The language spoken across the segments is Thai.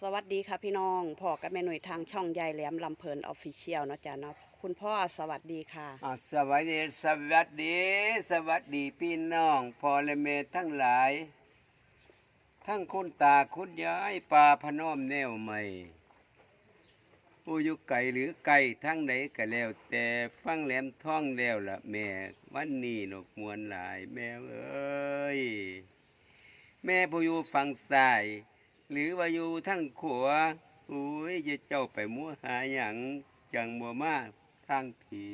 สวัสดีค่ะพี่น้องพ่อกับแม่หน่วยทางช่องยายแหลมลำเพลินออฟฟิเชียลเนาะจ๊ะเนาะคุณพ่อสวัสดีค่ะ อ่าสวัสดีสวัสดี สวัสดีพี่น้องพ่อและแม่ทั้งหลาย ทั้งคุณตาคุณยายป่าพนอมแนวใหม่ผู้อยู่ไก่หรือไก่ทั้งไหนก็แล้ว แต่ฟังแหลมท่องแล้วละแม่วันนี้นกมวนหลาย แม่เอ้ยแม่ผู้อยู่ฝั่งซ้าย หรือว่าอยู่ทั้งขวาอุ้ยจะเจ้าไปมัวหาหยังจังบ่มาทางผี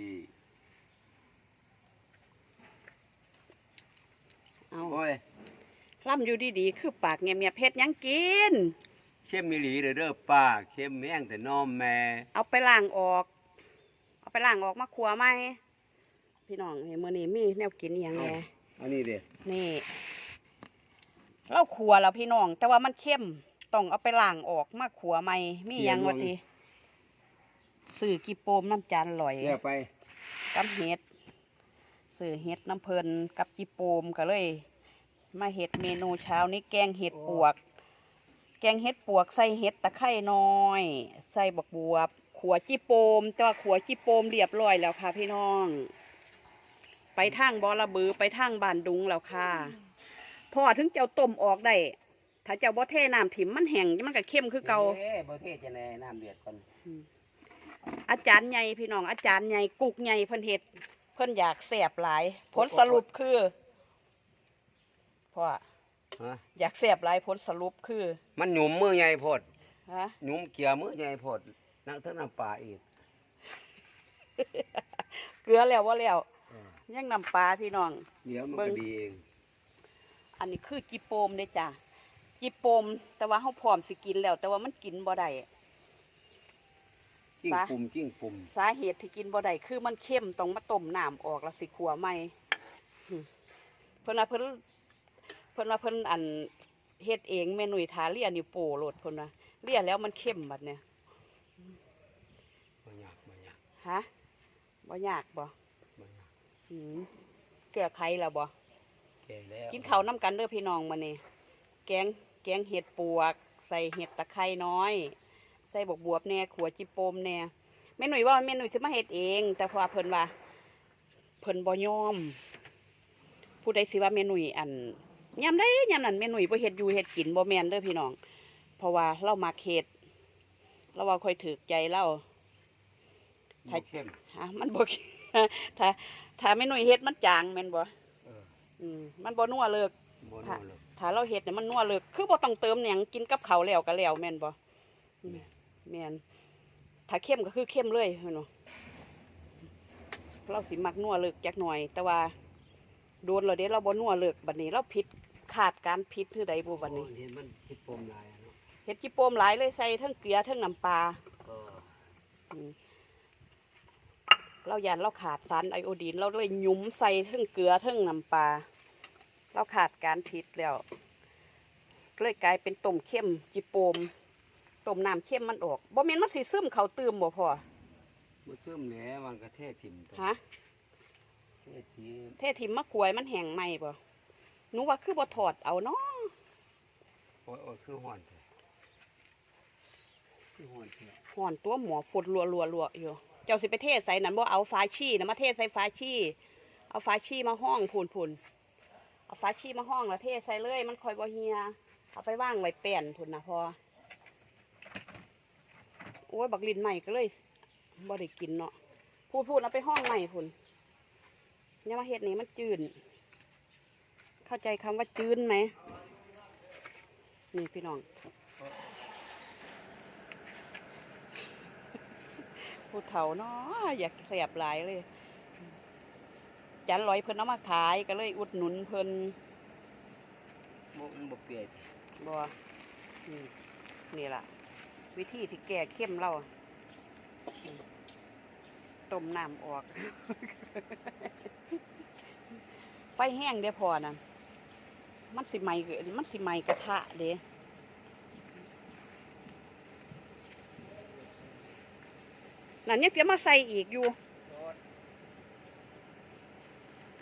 เอาโอ้ยล่ำอยู่ดีๆ คือปากเงียบๆเพชรยังกิน เข้มมีหลีเด้อเด้อป้าเข้มแม่งแต่น้อมแม่ เอาไปล้างออก เอาไปล้างออกมาขัวไหมพี่น้องเฮ้ยมื่อนี้มีแนวกินอหย่างไงอันนี้เด้อนี่ เราขัวแล้วพี่น้อง แต่ว่ามันเข้มต้องเอาไปล้างออกมาขัวไหมมีอหยังวะทีสื่อกีโปมน้ำจานลอยเรียกไปกับเห็ดซื้อเห็ดน้ำเพลินกับจิโปมก็เลย มาเห็ดเมนูเช้านี้แกงเห็ดปวก แกงเห็ดปวกใส่เห็ดตะไคร่น้อย ใส่บักบวบ ขัวจิโปมแต่ว่าขัวจิโปมเรียบร้อยแล้วค่ะพี่น้อง ไปทางบอระบือไปทางบานดุงแล้วค่ะ พอถึงเจ้าต้มออกได้ ถ้าเจ้าบ่เทน้ำถิ่มมันแห้งมันก็เข้มคือเก่าเอ้บ่เทศจะแน่น้ำเดือดก่อนอาจารย์ใหญ่พี่น้องอาจารย์ใหญ่กุกใหญ่เพิ่นเฮ็ดเพิ่นอยากแสบหลาย ผลสรุปคือพ่อฮะอยากแสบหลายผลสรุปคือมันหยุมมือใหญ่โพดฮะหยุมเกียมือใหญ่โพดนั่งทั้งน้ำปลาอีก เกลือแล้วว่าแล้วเออ ยังนำปลาพี่น้อง เดี๋ยวมันเบิ่ก็งดีเอง อันนี้คือจิโปมเด้จ้ะจิโปม แต่ว่าเฮาพร้อมสิกินแล้ว แต่ว่ามันกินบ่ได้กิ้งปลาปุ่มกิ้งปุ่มสาเหตุที่กินบ่ได้คือมันเข้มต้องมาต้มน้ำออกแล้วสิขัวใหม่อืมเพิ่นว่าเพิ่นเพิ่นว่าเพิ่นอันเฮ็ดเองแม่หนุ่ยทาเลียนิ้วโป้โลดเพิ่นว่าเลียแล้วมันเข้มบัดเนี่ยบ่ยากบ่ยากฮะบ่ยากบ่บ่ยากอืมเกลือไข่แล้วบ่ แก่แล้วกินข้าวน้ำกันเด้อพี่น้องมื้อนี้แกงแกงเห็ดปวก ใส่เห็ดตะไคร้น้อย ใส่บวบบวบแหน่ขัวจิโปมแหน่แม่หนุ่ยว่าแม่หนุ่ยสิมาเฮ็ดเอง แต่พอเพิ่นว่าเพิ่นบ่ยอมผู้ใดสิว่าแม่หนุ่ยอันยามใดยามนั้นแม่หนุ่ยบ่เฮ็ดอยู่เฮ็ดกินบ่แม่นเด้อพี่น้อง เพราะว่าเรามักเฮ็ดเราว่าค่อยถูกใจเราบ่เข้มฮะมันบ่ถ้าถ้าแม่หนุ่ยเฮ็ดมันจางแม่นบ่เอออืมมันบ่นัวเลิก บ่ค่ะนัวเลยถ้าเราเฮ็ดเนี่ยมันนัวเลิกคือบ่ต้องเติมหยังกินกับข้าวแล้วก็แล้วแม่นบ่อืมแม่นถ้าเข้มก็คือเข้มเลยเนาะเราสิมักนัวเลิกจักหน่อย แต่ว่าโดนเราเด้เราบ่นัวเลิกบัดนี้ เราผิดขาดการผิดคือใดบ่บัดนี้ โอ้เห็นมันคิดปมหลายอะเนาะเฮ็ดจิโปมหลายเลยใส่ทั้งเกลือทั้งน้ำปลาเอออืมเรายานเราขาดสารไอโอดีน เราเลยหยุ้มใส่ทั้งเกลือทั้งน้ำปลา เราขาดการผิดแล้วก็เลยกลายเป็นต้มเข้มจิโปมต้มน้ำเข้มมันออกบ่แม่นมันสิซึมเขาตื่มบ่พอบ่ซึมแหน่วางกระเทศถิ่มตัวฮะเทศถิ่มเททิมมะกรวยมันแห้งไหมบ่หนูว่าคือบ่ถอดเอาเนาะโอ้ยโอ้ยคือฮ้อนแท้คือฮ้อนแท้ห่อนตัวหมอฝดรัวรัวรัวอยู่เจ้าสิไปเทศใส่นั่นบ่เอาฟ้าชี่นะมาเทศใส่ฟ้าชี่เอาฟ้าชี่มาห้องพูนพูน เอาฟ้าชีมาห้องแล้วเทใส่เลย มันคอยบ่เฮีย เอาไปว่างไว้แป้นพุ่นนะพอ โอ้ยบักลินใหม่ก็เลยบ่ได้กินเนาะ พูดพูดเอาไปห้องใหม่พุ่นเนี่ยมาเฮ็ดนี่มันจืนเข้าใจคำว่าจืนไหม นี่พี่น้องผู้เฒ่าเนาะอยากเสียบหลายเลย จันลอยเพิ่นเอามาขายก็เลยอุดหนุนเพิ่นบ่มันบ่เปียกบ่อืมนี่ล่ะ วิธีที่แก้เข้มเราอืมต้มน้ำออก ไฟแห้งเด้อพอนะมันสิไหมเกิดมันสิไหมกระทะเด้นั่นยังจะมาใส่อีกอยู่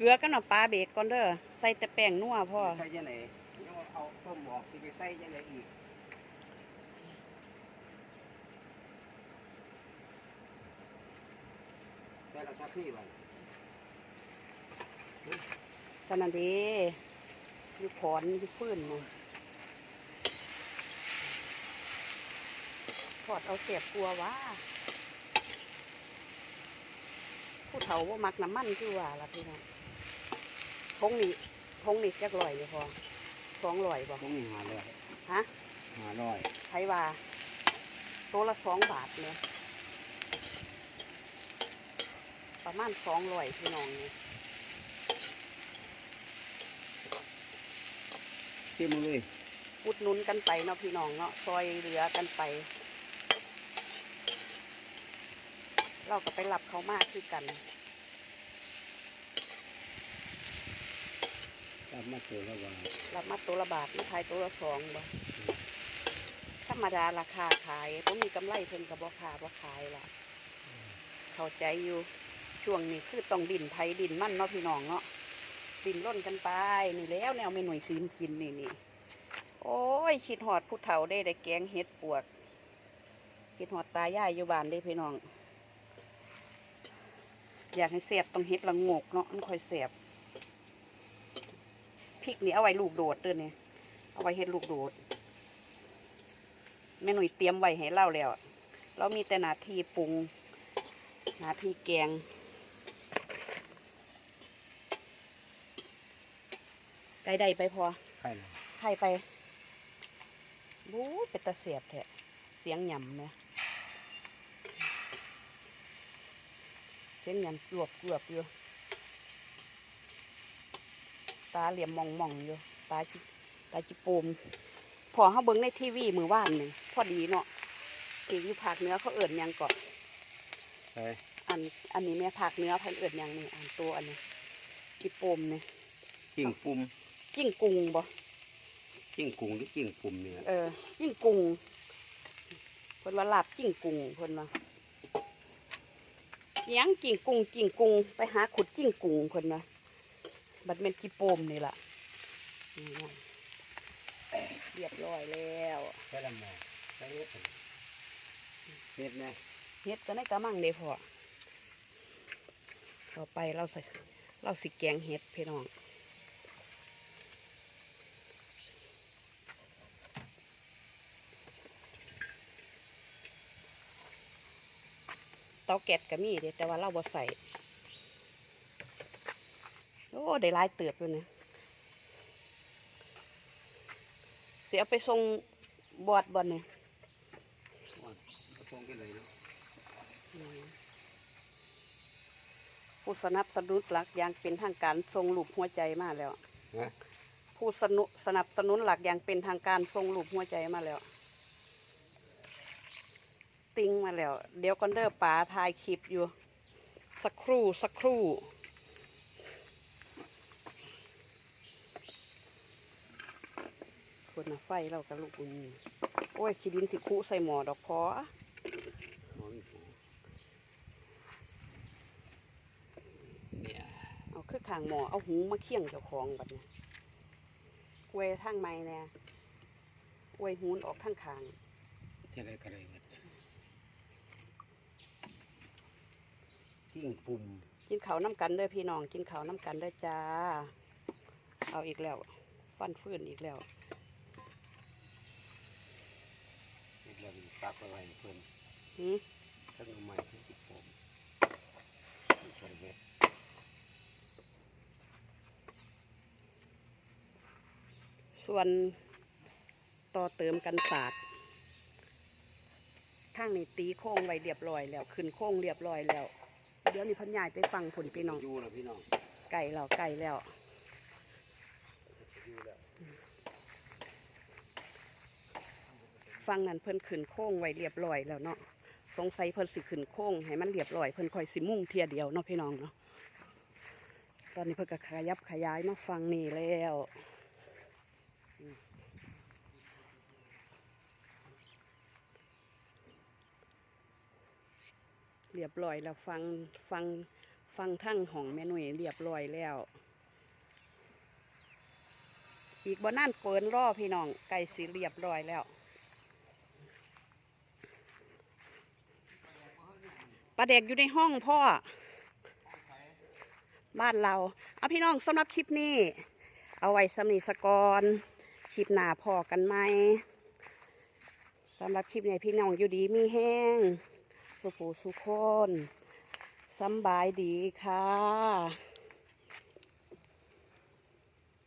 เกลือกับน้ำปลาเบกก่อนเด้อใส่แต่แป้งนัวพ่อใส่ยังไงยังเอาต้มออกที่ไปใส่ยังไงอีกใส่ละชาพี่บ้านตอนนั้นดีอยุ่ขอนยู่พื้นมั้งถอดเอาเสียบกลัวว่าผู้เฒ่าว่ามักน้ำมันคือว่าละพี่น้อง ทงนี่ทงนี่จักลอยอยู่พอสองลอยบ่ผมมีหาร้อยฮะหาร้อยไทยว่าตัวละสองบาทเนี่ยประมาณสองลอยพี่น้องนี่เชื่อมึงเลยอุดหนุนกันไปเนาะพี่น้องเนาะซอยเหลือกันไป เราก็ไปรับเขามากคือกัน ตา มาตัวละวันรับมาตัวละบาทมาขายตัวละสองบ่ธรรมดาราคาขายต้องมีกำไรเพิ่นกับบ่ขาบ่ขายล่ะ เข้าใจอยู่ช่วงนี้คือต้องดินไทยดินมั่นเนาะพี่น้องเนาะดินร่นกันไปนี่แล้วแนวเมนูซีมกินนี่นี่โอ้ยคิดหอดผู้เฒ่าได้ได้แกงเห็ดปวกคิดหอดตายายอยู่บ้านได้พี่น้อง อยากให้เสียบต้องเห็ดละงกเนาะมันค่อยเสียบ ริกนี่เอาไว้ลูกโดดเด้อเนี่ยเอาไว้เห็ดลูกโดดแม่หนุ่ยเตรียมไว้ให้เล่าแล้ว เรามีแต่หนาทีปรุงหาที่แกงไก่ได้ไปพอใช่เลยไข่ไปบู๊เป็นตะเสียบแทะเสียงหย่ำเนี่ยเสียงหย่ำกรวบกรวบอยู่ตาเหลี่ยมมองมองๆอยู่ตาจิตาจิปูมพอเขาเบิ้งในทีวีมือว่านหนึ่งพอดีเนาะที่อยู่ภาคเหนือเขาเอิ่นหยังเกาะใช่อันอันนี้แม่ผักเนื้อพันเอิดอย่างนี้อันตัวอันนี้จิโปมนี่จิ้งปุ่มจิ้งกุงบ่จิ้งกุ้งหรือจิ้งปุ่มเนี่ยเออจิ้งกุงเพิ่นว่าลาบจิ้งกุงเพิ่นว่าอิหยังจิ้งกุงจิ้งกุงไปหาขุดจิ้งกุงเพิ่นว่า บัดแม่นจิโปมนี่ล่ะนี่นะเรียบร้อยแล้วใช่ละหมอใช่เฮ็ดเฮ็ดไหมเฮ็ดก็ในกระมังเด้พอต่อไปเราใส่เราสิแกงเฮ็ดพี่น้องเตาแก๊สก็มีเด้แต่ว่าเราบ่ใส่ โอ้ได้หลายเติบอยู่นะเสียไปส่งบอดบ่เนี่ยฟงกันเลยเนาะผู้สนับสนุนหลักอย่างเป็นทางการทรงรูปหัวใจมาแล้วฮะผู้สนุสนับสนุนหลักอย่างเป็นทางการทรงรูปหัวใจมาแล้ว ติงมาแล้ว เดี๋ยวก่อนเด้อป๋าถ่ายคลิปอยู่ สักครู่สักครู่ คนน่ะไฟเรากับลูกอุ่นโอ้ยขีดินสิคุใส่หมอดอกพอหมอมีปูเนี่ยเอาคือขางหมอเอาหูมาเคี่ยงเจ้าของแบบนี้อวยทางไม้แน่อวยหูนออกทางขางเท่าไรก็ได้เงินจิ้งปุ่มกินเขาวน้ำกันเด้อพี่น้องกินเขาวน้ำกันเด้อจ้า เอาอีกแล้ว ฟันฟื้นอีกแล้ว เฮ็ดแล้วมีปักเอาไว้ให้เพิ่นหืมทั้งเอาไม้ทั้งจิบผมใส่เฮ็ดส่วนต่อเติมกันศาสตร์ข้างนี้ตีโค้งไว้เรียบร้อยแล้ว ขึ้นโค้งเรียบร้อยแล้ว เดี๋ยวนี้เพันยายไปฟังผลพี่น้อง อยู่แล้วพี่น้องไก่แล้วไก่แล้ว อยู่แล้ว ฟังนั้นเพิ่นขึ้นโค้งไว้เรียบร้อยแล้วเนาะสงสัยเพิ่นสิขึ้นโค้งให้มันเรียบร้อยเพิ่นคอยสิมุ่งเทียเดียวเนาะพี่น้องเนาะตอนนี้เพิ่นก็ขยับขยายมาฟังนี่แล้วเรียบร้อยแล้วฟังฟังฟังทั้งของแม่นุ่ยเรียบร้อยแล้ว อีกบ่นานเกินรอพี่น้องไก่สิเรียบร้อยแล้ว ปลาเด็กอยู่ในห้องพ่อ บ้านเรา เอาพี่น้องสำหรับคลิปนี้ เอาไว้สำนีสกอนคลิปหน้าพอกันไหมสำหรับคลิปนี้พี่น้องอยู่ดีมีแห้ง สุขูสุขคนสบายดีค่ะ